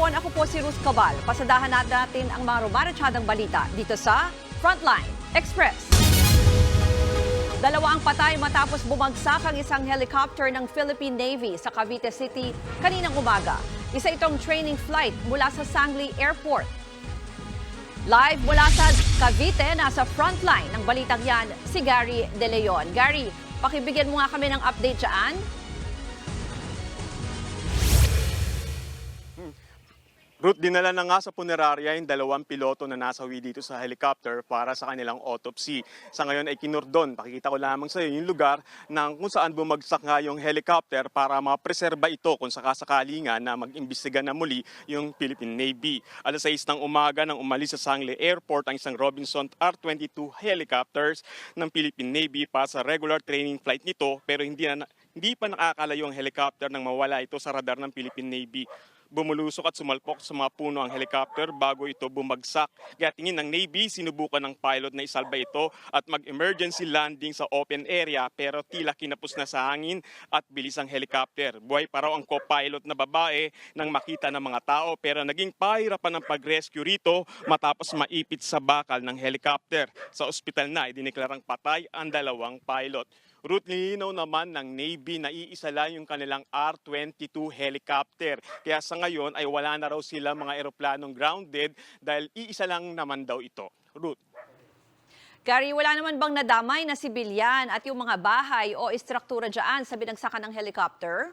hapon, ako po si Ruth Cabal. Pasadahan natin ang mga rumaratsyadang balita dito sa Frontline Express. Dalawa ang patay matapos bumagsak ang isang helicopter ng Philippine Navy sa Cavite City kaninang umaga. Isa itong training flight mula sa Sangli Airport. Live mula sa Cavite, nasa frontline ng balitang yan, si Gary De Leon. Gary, pakibigyan mo nga kami ng update dyan. Ruth, dinala na nga sa punerarya yung dalawang piloto na nasawi dito sa helicopter para sa kanilang autopsy. Sa ngayon ay kinurdon. Pakikita ko lamang sa iyo yung lugar ng kung saan bumagsak nga yung helicopter para mapreserba ito kung sakasakali nga na mag-imbestiga na muli yung Philippine Navy. Alas 6 ng umaga nang umalis sa Sangle Airport ang isang Robinson R-22 helicopters ng Philippine Navy para sa regular training flight nito pero hindi, na, hindi pa nakakalayo ang helicopter nang mawala ito sa radar ng Philippine Navy bumulusok at sumalpok sa mga puno ang helicopter bago ito bumagsak. Kaya tingin ng Navy, sinubukan ng pilot na isalba ito at mag-emergency landing sa open area pero tila kinapos na sa hangin at bilis ang helicopter. Buhay pa raw ang co-pilot na babae nang makita ng mga tao pero naging pahirapan ang pag-rescue rito matapos maipit sa bakal ng helicopter. Sa ospital na, idineklarang patay ang dalawang pilot. Ruth nilinaw naman ng Navy na iisa lang yung kanilang R-22 helicopter. Kaya sa ngayon ay wala na raw sila mga eroplanong grounded dahil iisa lang naman daw ito. Ruth. Gary, wala naman bang nadamay na sibilyan at yung mga bahay o istruktura dyan sa binagsakan ng helicopter?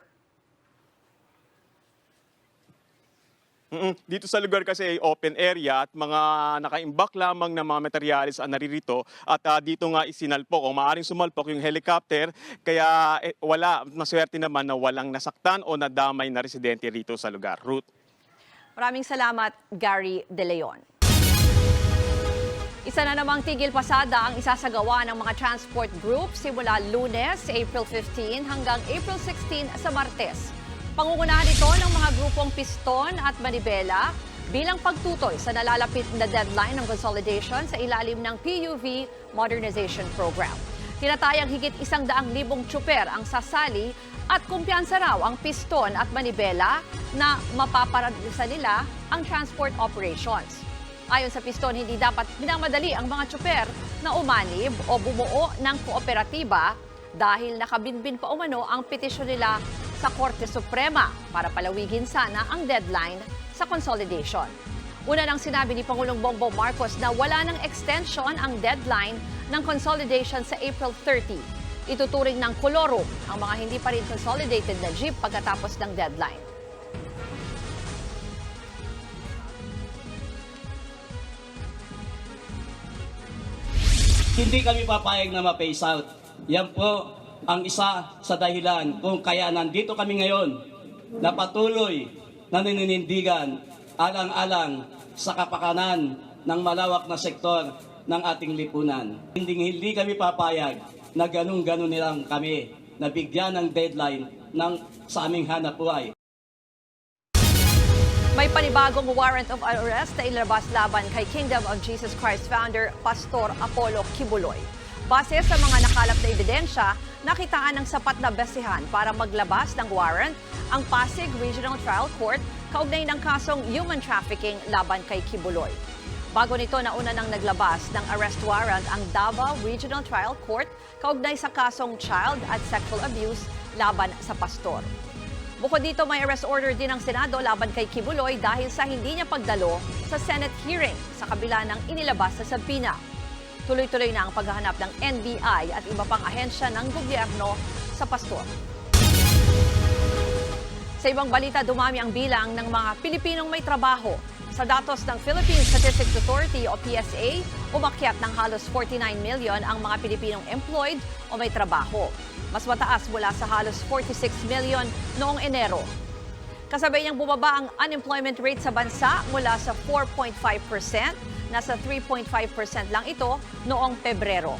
Mm-mm. Dito sa lugar kasi ay open area at mga nakaimbak lamang na mga materyales ang naririto at ah, dito nga isinalpok o maaaring sumalpok yung helicopter kaya eh, wala, maswerte naman na walang nasaktan o nadamay na residente rito sa lugar. Ruth. Maraming salamat, Gary De Leon. Isa na namang tigil pasada ang isasagawa ng mga transport group simula lunes, April 15 hanggang April 16 sa Martes. Pangungunahan ito ng mga grupong Piston at Manibela bilang pagtutoy sa nalalapit na deadline ng consolidation sa ilalim ng PUV Modernization Program. Tinatayang higit isang daang libong tsuper ang sasali at kumpiyansa raw ang Piston at Manibela na mapaparadisan nila ang transport operations. Ayon sa Piston, hindi dapat minamadali ang mga tsuper na umanib o bumuo ng kooperatiba dahil nakabinbin pa umano ang petisyon nila sa Korte Suprema para palawigin sana ang deadline sa consolidation. Una nang sinabi ni Pangulong Bongbong Marcos na wala ng extension ang deadline ng consolidation sa April 30. Ituturing ng kolorum ang mga hindi pa rin consolidated na jeep pagkatapos ng deadline. Hindi kami papayag na ma-phase out. Yan po ang isa sa dahilan kung kaya nandito kami ngayon na patuloy na naninindigan alang-alang sa kapakanan ng malawak na sektor ng ating lipunan. Hindi, hindi kami papayag na ganun-ganun nilang kami na bigyan ng deadline ng sa aming hanap buhay. May panibagong warrant of arrest na ilabas laban kay Kingdom of Jesus Christ founder Pastor Apollo Kibuloy. Base sa mga nakalap na ebidensya, nakitaan ng sapat na besihan para maglabas ng warrant ang Pasig Regional Trial Court kaugnay ng kasong human trafficking laban kay Kibuloy. Bago nito, nauna nang naglabas ng arrest warrant ang Davao Regional Trial Court kaugnay sa kasong child at sexual abuse laban sa pastor. Bukod dito, may arrest order din ng Senado laban kay Kibuloy dahil sa hindi niya pagdalo sa Senate hearing sa kabila ng inilabas sa sabina. Tuloy-tuloy na ang paghahanap ng NBI at iba pang ahensya ng gobyerno sa pastor. Sa ibang balita, dumami ang bilang ng mga Pilipinong may trabaho. Sa datos ng Philippine Statistics Authority o PSA, umakyat ng halos 49 million ang mga Pilipinong employed o may trabaho. Mas mataas mula sa halos 46 million noong Enero. Kasabay niyang bumaba ang unemployment rate sa bansa mula sa 4.5%, nasa 3.5% lang ito noong Pebrero.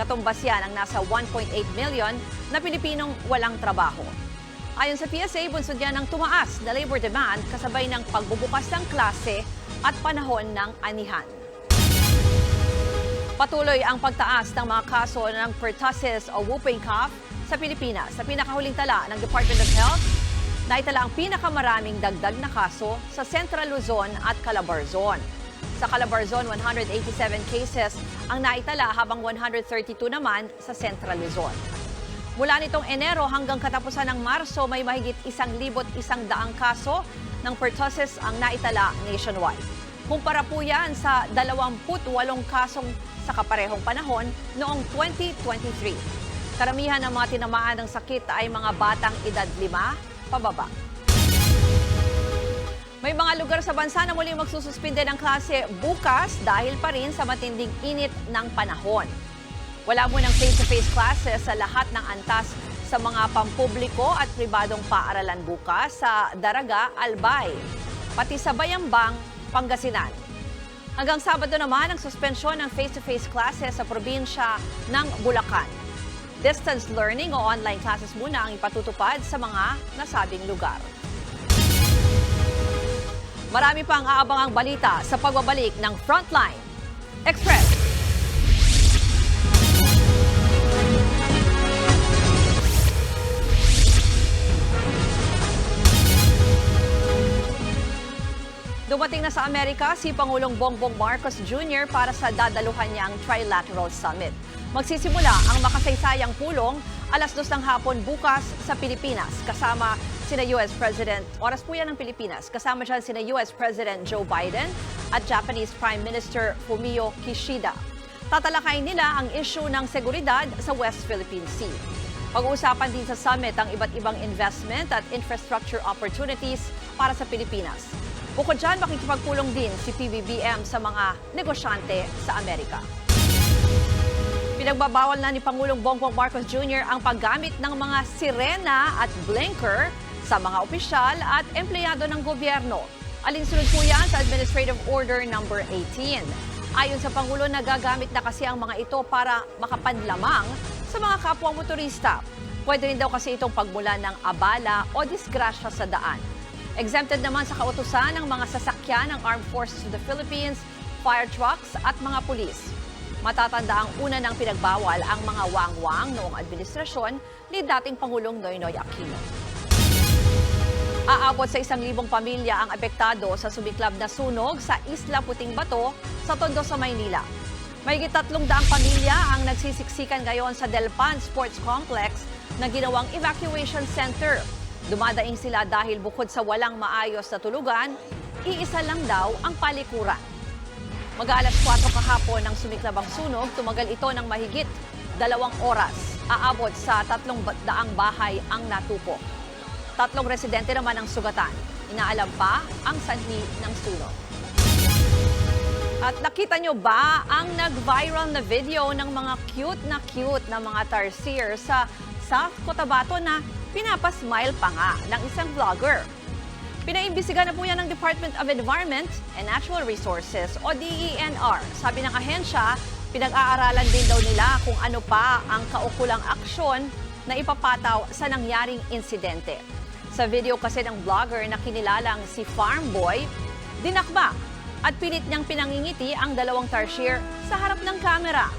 Katumbas yan ang nasa 1.8 million na Pilipinong walang trabaho. Ayon sa PSA, bunsod yan ng tumaas na labor demand kasabay ng pagbubukas ng klase at panahon ng anihan. Patuloy ang pagtaas ng mga kaso ng pertussis o whooping cough sa Pilipinas. Sa pinakahuling tala ng Department of Health, naitala ang pinakamaraming dagdag na kaso sa Central Luzon at Calabarzon. Sa Calabarzon, 187 cases ang naitala habang 132 naman sa Central Luzon. Mula nitong Enero hanggang katapusan ng Marso, may mahigit isang libot isang daang kaso ng pertussis ang naitala nationwide. Kumpara po yan sa 28 kasong sa kaparehong panahon noong 2023. Karamihan ng mga tinamaan ng sakit ay mga batang edad 5 pababa. May mga lugar sa bansa na muling magsususpinde ng klase bukas dahil pa rin sa matinding init ng panahon. Wala munang face-to-face classes sa lahat ng antas sa mga pampubliko at pribadong paaralan bukas sa Daraga, Albay, pati sa Bayambang, Pangasinan. Hanggang Sabado naman ang suspensyon ng face-to-face classes sa probinsya ng Bulacan. Distance learning o online classes muna ang ipatutupad sa mga nasabing lugar. Marami pang aabangang balita sa pagbabalik ng Frontline Express. Dumating na sa Amerika si Pangulong Bongbong Marcos Jr. para sa dadaluhan niyang Trilateral Summit. Magsisimula ang makasaysayang pulong alas dos ng hapon bukas sa Pilipinas kasama sina US President, oras po yan ng Pilipinas, kasama dyan sina US President Joe Biden at Japanese Prime Minister Fumio Kishida. Tatalakayin nila ang issue ng seguridad sa West Philippine Sea. Pag-uusapan din sa summit ang iba't ibang investment at infrastructure opportunities para sa Pilipinas. Bukod dyan, makikipagpulong din si PBBM sa mga negosyante sa Amerika. Pinagbabawal na ni Pangulong Bongbong Marcos Jr. ang paggamit ng mga sirena at blinker sa mga opisyal at empleyado ng gobyerno. Alinsunod po yan sa Administrative Order Number 18. Ayon sa Pangulo, nagagamit na kasi ang mga ito para makapanlamang sa mga kapwa motorista. Pwede rin daw kasi itong pagmula ng abala o disgrasya sa daan. Exempted naman sa kautusan ng mga sasakyan ng Armed Forces of the Philippines, fire trucks at mga pulis. Matatanda ang una ng pinagbawal ang mga wangwang noong administrasyon ni dating Pangulong Noynoy Aquino. Aabot sa isang libong pamilya ang apektado sa sumiklab na sunog sa Isla Puting Bato sa Tondo sa Maynila. Mahigit tatlong daang pamilya ang nagsisiksikan ngayon sa Delpan Sports Complex na ginawang evacuation center. Dumadaing sila dahil bukod sa walang maayos na tulugan, iisa lang daw ang palikuran. Mag-aalas 4 kahapon ng sumiklab ang sunog, tumagal ito ng mahigit dalawang oras. Aabot sa tatlong daang bahay ang natupo. Tatlong residente naman ang sugatan. Inaalam pa ang sanhi ng sunog. At nakita nyo ba ang nag-viral na video ng mga cute na cute na mga tarsier sa South Cotabato na pinapasmile pa nga ng isang vlogger? Pinaimbisigan na po yan ng Department of Environment and Natural Resources o DENR. Sabi ng ahensya, pinag-aaralan din daw nila kung ano pa ang kaukulang aksyon na ipapataw sa nangyaring insidente. Sa video kasi ng vlogger na kinilalang si Farm Boy, dinakba at pilit niyang pinangingiti ang dalawang tarsier sa harap ng kamera.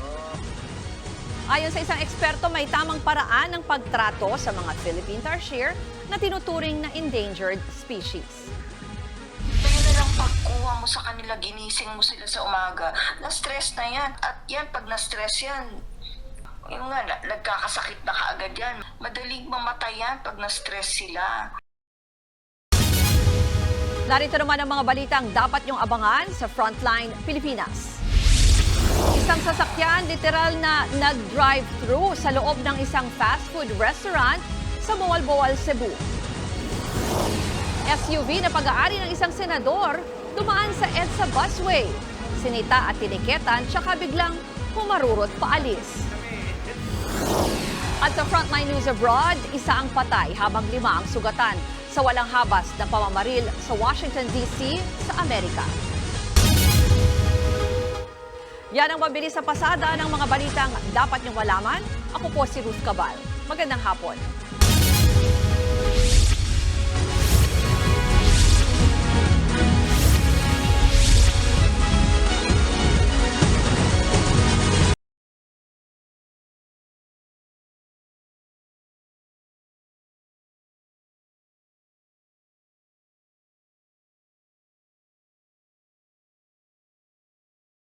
Ayon sa isang eksperto, may tamang paraan ng pagtrato sa mga Philippine tarsier na tinuturing na endangered species. Pagkuha mo sa kanila, ginising mo sila sa umaga, na-stress na yan. At yan, pag na-stress yan, yung nga, na- nagkakasakit na kaagad yan. Madaling mamatay yan pag na-stress sila. Narito naman ang mga balitang dapat niyong abangan sa Frontline Pilipinas. Isang sasakyan literal na nag-drive-through sa loob ng isang fast food restaurant sa Boal-Boal, Cebu. SUV na pag-aari ng isang senador dumaan sa EDSA busway. Sinita at tiniketan tsaka biglang humarurot paalis. At sa Frontline News Abroad, isa ang patay habang lima ang sugatan sa walang habas na pamamaril sa Washington, D.C. sa Amerika. Yan ang mabilis sa pasada ng mga balitang dapat niyong malaman. Ako po si Ruth Cabal. Magandang hapon.